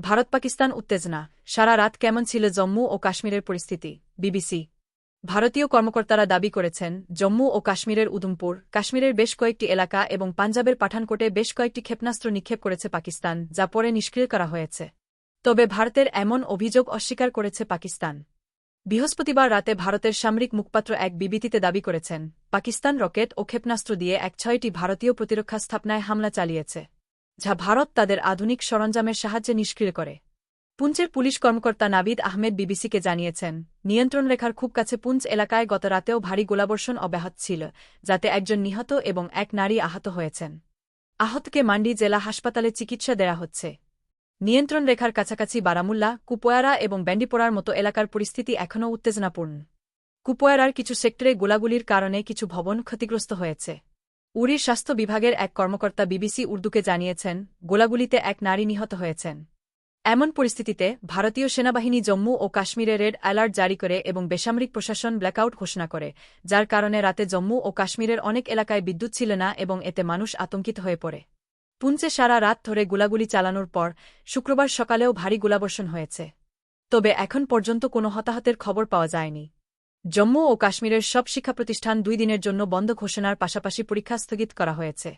ভারত পাকিস্তান উত্তেজনা। সারা রাত কেমন ছিল জম্মু ও কাশ্মীরের পরিস্থিতি? বিবিসি। ভারতীয় কর্মকর্তারা দাবি করেছেন, জম্মু ও কাশ্মীরের উধমপুর, কাশ্মীরের বেশ কয়েকটি এলাকা এবং পাঞ্জাবের পাঠানকোটে বেশ কয়েকটি ক্ষেপণাস্ত্র নিক্ষেপ করেছে পাকিস্তান, যা পরে নিষ্ক্রিয় করা হয়েছে। তবে ভারতের এমন অভিযোগ অস্বীকার করেছে পাকিস্তান। বৃহস্পতিবার রাতে ভারতের সামরিক মুখপাত্র এক বিবৃতিতে দাবি করেছেন, পাকিস্তান রকেট ও ক্ষেপণাস্ত্র দিয়ে এক ছয়টি ভারতীয় প্রতিরক্ষা স্থাপনায় হামলা চালিয়েছে। যা ভারত তাদের আধুনিক সরঞ্জামের সাহায্যে নিষ্ক্রিয় করে। পুঞ্চের পুলিশ কর্মকর্তা নাবিদ আহমেদ বিবিসিকে জানিয়েছেন, নিয়ন্ত্রণ রেখার খুব কাছে পুঞ্চ এলাকায় গত রাতেও ভারী গোলাবর্ষণ অব্যাহত ছিল, যাতে একজন নিহত এবং এক নারী আহত হয়েছেন। আহতকে মান্ডি জেলা হাসপাতালে চিকিৎসা দেয়া হচ্ছে। নিয়ন্ত্রণ রেখার কাছাকাছি বারামুল্লা, কুপোয়ারা এবং ব্যান্ডিপোড়ার মতো এলাকার পরিস্থিতি এখনও উত্তেজনাপূর্ণ। কুপোয়ারার কিছু সেক্টরে গোলাগুলির কারণে কিছু ভবন ক্ষতিগ্রস্ত হয়েছে। উড়ির স্বাস্থ্য বিভাগের এক কর্মকর্তা বিবিসি উর্দুকে জানিয়েছেন, গোলাগুলিতে এক নারী নিহত হয়েছেন। এমন পরিস্থিতিতে ভারতীয় সেনাবাহিনী জম্মু ও কাশ্মীরে রেড অ্যালার্ট জারি করে এবং বেসামরিক প্রশাসন ব্ল্যাকআউট ঘোষণা করে, যার কারণে রাতে জম্মু ও কাশ্মীরের অনেক এলাকায় বিদ্যুৎ ছিল না এবং এতে মানুষ আতঙ্কিত হয়ে পড়ে। পুঞ্চে সারা রাত ধরে গোলাগুলি চালানোর পর শুক্রবার সকালেও ভারী গোলাবর্ষণ হয়েছে। তবে এখন পর্যন্ত কোনো হতাহতের খবর পাওয়া যায়নি। জম্মু ও কাশ্মীরের সব শিক্ষা প্রতিষ্ঠান দুই দিনের জন্য বন্ধ ঘোষণার পাশাপাশি পরীক্ষা স্থগিত করা হয়েছে।